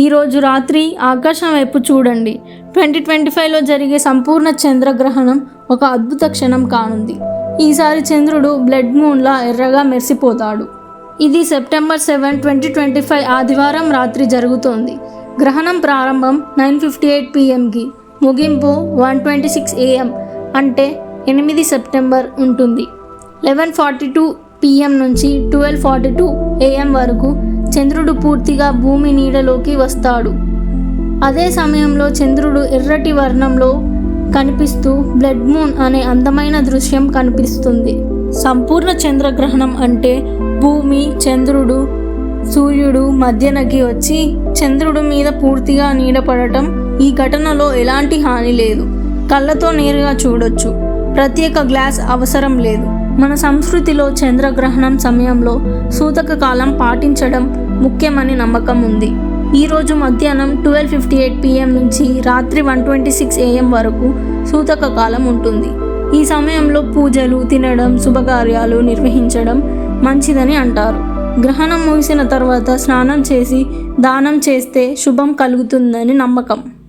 ఈరోజు రాత్రి ఆకాశం వైపు చూడండి. ట్వంటీ ట్వంటీ ఫైవ్లో జరిగే సంపూర్ణ చంద్రగ్రహణం ఒక అద్భుత క్షణం కానుంది. ఈసారి చంద్రుడు బ్లడ్ మూన్లా ఎర్రగా మెరిసిపోతాడు. ఇది September seven twenty twenty five ఆదివారం రాత్రి జరుగుతోంది. గ్రహణం ప్రారంభం నైన్ ఫిఫ్టీ ఎయిట్ పిఎంకి. ముగింపు వన్ ట్వంటీ సిక్స్ ఏఎం అంటే ఎనిమిది సెప్టెంబర్ ఉంటుంది. లెవెన్ ఫార్టీ టూ పిఎం నుంచి ట్వెల్వ్ ఫార్టీ టూ ఏఎం వరకు చంద్రుడు పూర్తిగా భూమి నీడలోకి వస్తాడు. అదే సమయంలో చంద్రుడు ఎర్రటి వర్ణంలో కనిపిస్తూ బ్లడ్ మూన్ అనే అందమైన దృశ్యం కనిపిస్తుంది. సంపూర్ణ చంద్రగ్రహణం అంటే భూమి చంద్రుడు సూర్యుడు మధ్యనకి వచ్చి చంద్రుడు మీద పూర్తిగా నీడపడటం ఈ ఘటనలో ఎలాంటి హాని లేదు. కళ్ళతో నేరుగా చూడొచ్చు. ప్రత్యేక గ్లాస్ అవసరం లేదు. మన సంస్కృతిలో చంద్రగ్రహణం సమయంలో సూతక కాలం పాటించడం ముఖ్యమని నమ్మకం ఉంది. ఈరోజు మధ్యాహ్నం ట్వెల్వ్ ఫిఫ్టీ ఎయిట్ పిఎం నుంచి రాత్రి వన్ ట్వంటీ సిక్స్ ఏఎం వరకు సూతక కాలం ఉంటుంది. ఈ సమయంలో పూజలు తినడం శుభకార్యాలు నిర్వహించడం మంచిదని అంటారు. గ్రహణం ముగిసిన తర్వాత స్నానం చేసి దానం చేస్తే శుభం కలుగుతుందని నమ్మకం.